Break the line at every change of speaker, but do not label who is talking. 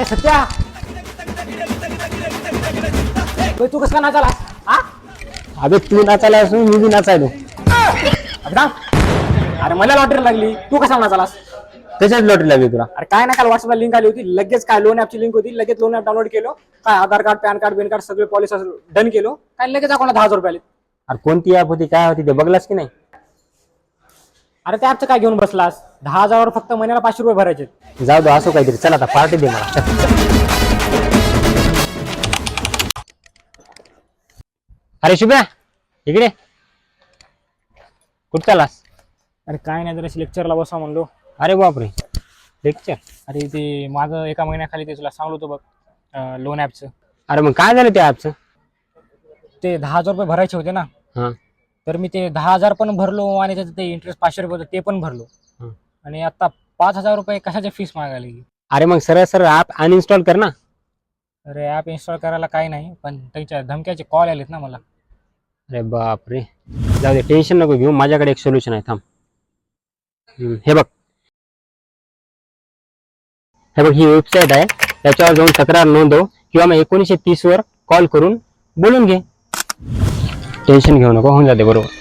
अरे सत्या. बे, तू कसं काय नाचाला हा
अबे तू नाचायला असून मी बी नाचायलो.
अरे मला लॉटरी लागली. तू कसा नाचालास
त्याच्यात लॉटरी लागली तुला?
अरे काय ना काल व्हॉट्सअपला लिंक आली होती. लगेच काय लोन ऍपची लिंक होती. लगेच लोन ऍप डाउनलोड केलं. काय Aadhaar card PAN card PAN card सगळे पॉलिसी डन केलो. काय लगेच अकाउंटला दहा हजार रुपये आले
अरे कोणती ऍप होती काय होती ते बघलास की नाही?
अरे त्या ऍपचं काय घेऊन बसलास? दहा हजारावर फक्त महिन्याला पाचशे रुपये भरायचे
जाऊ दे असो काहीतरी. चल आता पार्टी दे मला. अरे शुभ्या इकडे. कुठं चालास
अरे काय नाही जरा लेक्चरला बसा म्हणलो.
अरे बापरे. लेक्चर
अरे ते मागं एका महिन्याखाली ते तुला सांगलो होतो बघ लोन ऍपचं
अरे मग काय झालं त्या ऍपचं
ते दहा हजार रुपये भरायचे होते ना. तर मी ते दहा हजार पण भरलो आणि त्याचं ते इंटरेस्ट पाचशे रुपये होतं ते पण भरलो. आणि आता पाच हजार रुपये कशाच्या फीस मागायला
अरे मग सरळ सरळ ऍप अनइन्स्टॉल कर ना.
अरे ॲप इन्स्टॉल करायला काही नाही पण त्यांच्या धमक्याचे कॉल आलेत ना मला.
अरे बापरे. जाऊ दे टेन्शन नको घेऊ. माझ्याकडे एक सोल्युशन आहे थांब. हम्म, हे बघ. हे बघ ही वेबसाईट आहे. त्याच्यावर जाऊन तक्रार नोंदव. किंवा मग एकोणीसशे तीस वर कॉल करून बोलून घे. टेन्शन घेऊ नको होऊन जाते बरोबर.